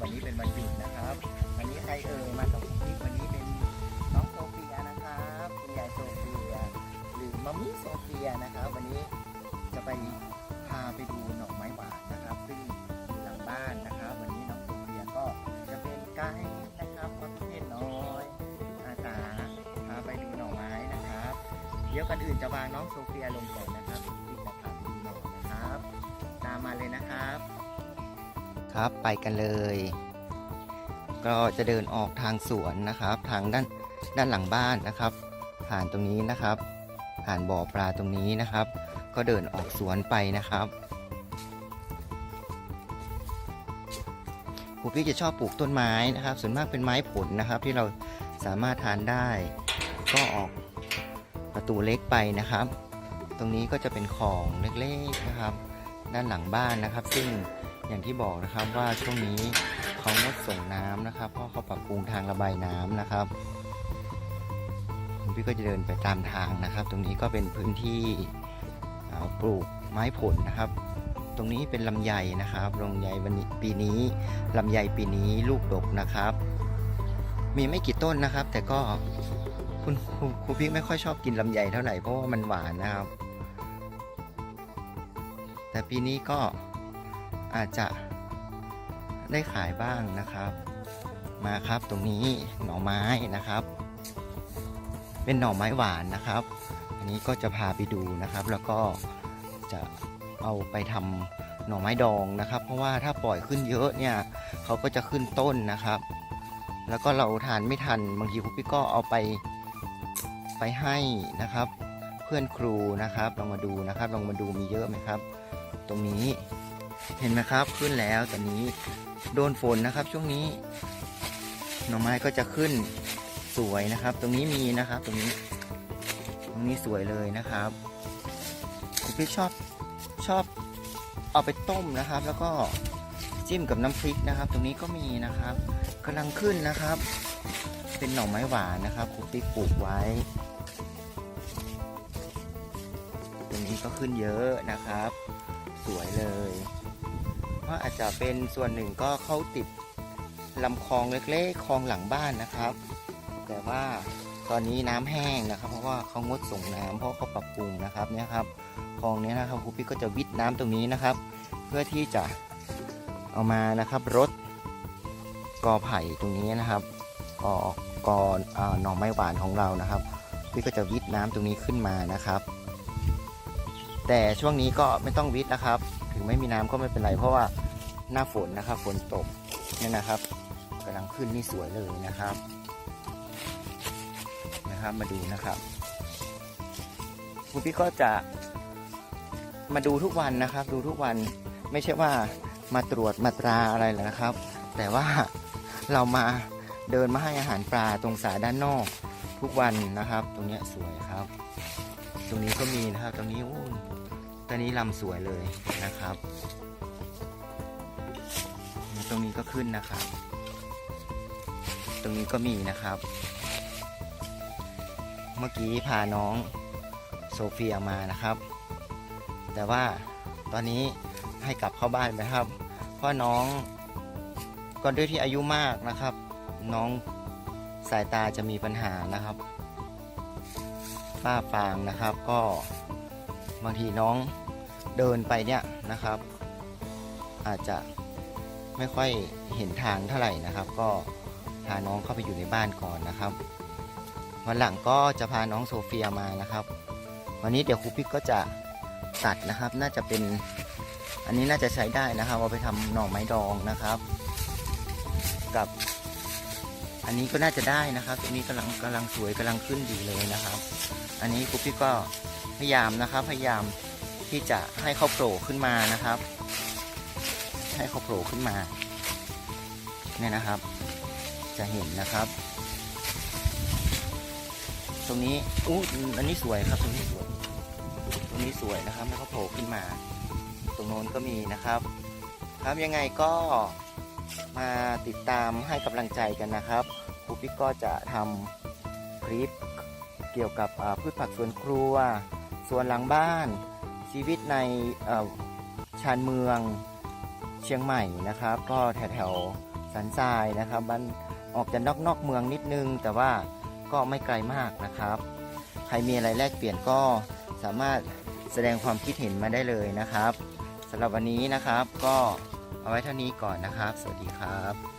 วันนี้เป็นวันหยุดนะครับ วันนี้ใครเอ่ยมากับคุณพี่วันนี้เป็นน้องโซเฟียนะครับคุณยายโซเฟียหรือมัมมี่โซเฟียนะครับ วันนี้จะไปพาไปดูหน่อไม้หวานนะครับซึ่งอยู่หลังบ้านนะครับ วันนี้น้องโซเฟียก็จะเป็นไกด์นะครับมาเพื่นน้อยอาสาพาไปดูหน่อไม้นะครับ เดี๋ยวกันอื่นจะวางน้องโซเฟียลงก่อนนะครับที่จะพาไปดูหน่อนะครับ ตามมาเลยนะครับ ครับ ไปกันเลย ก็จะเดินออกทางสวนนะครับ ทางด้านด้านหลังบ้านนะครับ ผ่านตรงนี้นะครับ ผ่านบ่อปลาตรงนี้นะครับ ก็เดินออกสวนไปนะครับครูพี่จะชอบปลูกต้นไม้นะครับ ส่วนมากเป็นไม้ผลนะครับ ที่เราสามารถทานได้ ก็ออกประตูเล็กไปนะครับ ตรงนี้ก็จะเป็นของเล็กๆนะครับ ด้านหลังบ้านนะครับ ซึ่ง อย่างที่บอกนะครับว่าช่วงนี้เขางดส่งน้ำนะครับ เพราะเขาปรับปรุงทางระบายน้ำนะครับคุณพี่ก็จะเดินไปตามทางนะครับ ตรงนี้ก็เป็นพื้นที่ปลูกไม้ผลนะครับ ตรงนี้เป็นลำไยนะครับลำไยวันนี้ปีนี้ลำไยปีนี้ลูกดกนะครับ มีไม่กี่ต้นนะครับ แต่ก็คุณครูพี่ไม่ค่อยชอบกินลำไยเท่าไหร่เพราะว่ามันหวานนะครับ แต่ปีนี้ก็ อาจจะได้ขายบ้างนะครับ มาครับตรงนี้หน่อไม้นะครับ เป็นหน่อไม้หวานนะครับ อันนี้ก็จะพาไปดูนะครับ แล้วก็จะเอาไปทำหน่อไม้ดองนะครับ เพราะว่าถ้าปล่อยขึ้นเยอะเนี่ยเขาก็จะขึ้นต้นนะครับ แล้วก็เราทานไม่ทันบางทีคุณพี่ก็เอาไปไปให้นะครับ เพื่อนครูนะครับลองมาดูนะครับลองมาดูมีเยอะไหมครับ ตรงนี้ เห็นไหมครับขึ้นแล้วตอนนี้โดนฝนนะครับช่วงนี้หน่อไม้ก็จะขึ้นสวยนะครับ ตรงนี้มีนะครับ ตรงนี้ ตรงนี้สวยเลยนะครับคุณพี่ชอบชอบเอาไปต้มนะครับ แล้วก็จิ้มกับน้ำพริกนะครับ ตรงนี้ก็มีนะครับกำลังขึ้นนะครับ เป็นหน่อไม้หวานนะครับคุณพี่ปลูกไว้ ตรงนี้ก็ขึ้นเยอะนะครับ สวยเลย เพราอาจจะเป็นส่วนหนึ่งก็เข้าติดลำคลองเล็กๆคลองหลังบ้านนะครับ แต่ว่าตอนนี้น้ำแห้งนะครับ เพราะว่าเขางดส่งน้ำเพราะเขาปรับปรุงนะครับเนี่ยครับคลองนี้นะครับครูพี่ก็จะวิดน้ำตรงนี้นะครับ เพื่อที่จะเอามานะครับรดกอไผ่ตรงนี้นะครับกอกอหน่อไม้หวานของเรานะครับ พี่ก็จะวิดน้ำตรงนี้ขึ้นมานะครับ แต่ช่วงนี้ก็ไม่ต้องวิทย์นะครับ ถึงไม่มีน้ำก็ไม่เป็นไร เพราะว่าหน้าฝนนะครับฝนตกเนี่ยนะครับกำลังขึ้นนี่สวยเลยนะครับ นะครับมาดูนะครับคุณพี่ก็จะมาดูทุกวันนะครับ ดูทุกวันไม่ใช่ว่ามาตรวจมาตราอะไรหรอกนะครับ แต่ว่าเรามาเดินมาให้อาหารปลาตรงสายด้านนอกทุกวันนะครับ ตรงนี้สวยครับ ตรงนี้ก็มีนะครับ ตรงนี้โอ้ ตอนนี้ลำสวยเลยนะครับ ตรงนี้ก็ขึ้นนะครับ ตรงนี้ก็มีนะครับ เมื่อกี้พาน้องโซเฟียมานะครับ แต่ว่าตอนนี้ให้กลับเข้าบ้านไปครับ เพราะน้องก็ด้วยที่อายุมากนะครับ น้องสายตาจะมีปัญหานะครับฝ้าฟางนะครับก็ บางทีน้องเดินไปเนี่ยนะครับ อาจจะไม่ค่อยเห็นทางเท่าไหร่นะครับ ก็พาน้องเข้าไปอยู่ในบ้านก่อนนะครับ วันหลังก็จะพาน้องโซเฟียมานะครับ วันนี้เดี๋ยวครูพิกก็จะตัดนะครับ น่าจะเป็นอันนี้น่าจะใช้ได้นะครับเอาไปทำหน่อไม้ดองนะครับ กับ อันนี้ก็น่าจะได้นะครับตรงนี้กำลังกำลังสวยกำลังขึ้นดีเลยนะครับ อันนี้ครูพี่ก็พยายามนะครับ พยายามที่จะให้เขาโผล่ขึ้นมานะครับ ให้เขาโผล่ขึ้นมาเนี่ยนะครับ จะเห็นนะครับ ตรงนี้อู้อันนี้สวยครับตรงนี้สวย ตรงนี้สวยนะครับแล้วก็โผล่ขึ้นมา ตรงโน้นก็มีนะครับ ครับยังไงก็ มาติดตามให้กำลังใจกันนะครับครูปิ๊กก็จะทำคลิปเกี่ยวกับพืชผักสวนครัวสวนหลังบ้าน ชีวิตในชานเมืองเชียงใหม่นะครับ ก็แถวๆสันทรายนะครับมันออกจะนอกนอกเมืองนิดนึง แต่ว่าก็ไม่ไกลมากนะครับ ใครมีอะไรแลกเปลี่ยนก็สามารถแสดงความคิดเห็นมาได้เลยนะครับสำหรับวันนี้นะครับก็ เอาไว้เท่านี้ก่อนนะครับ สวัสดีครับ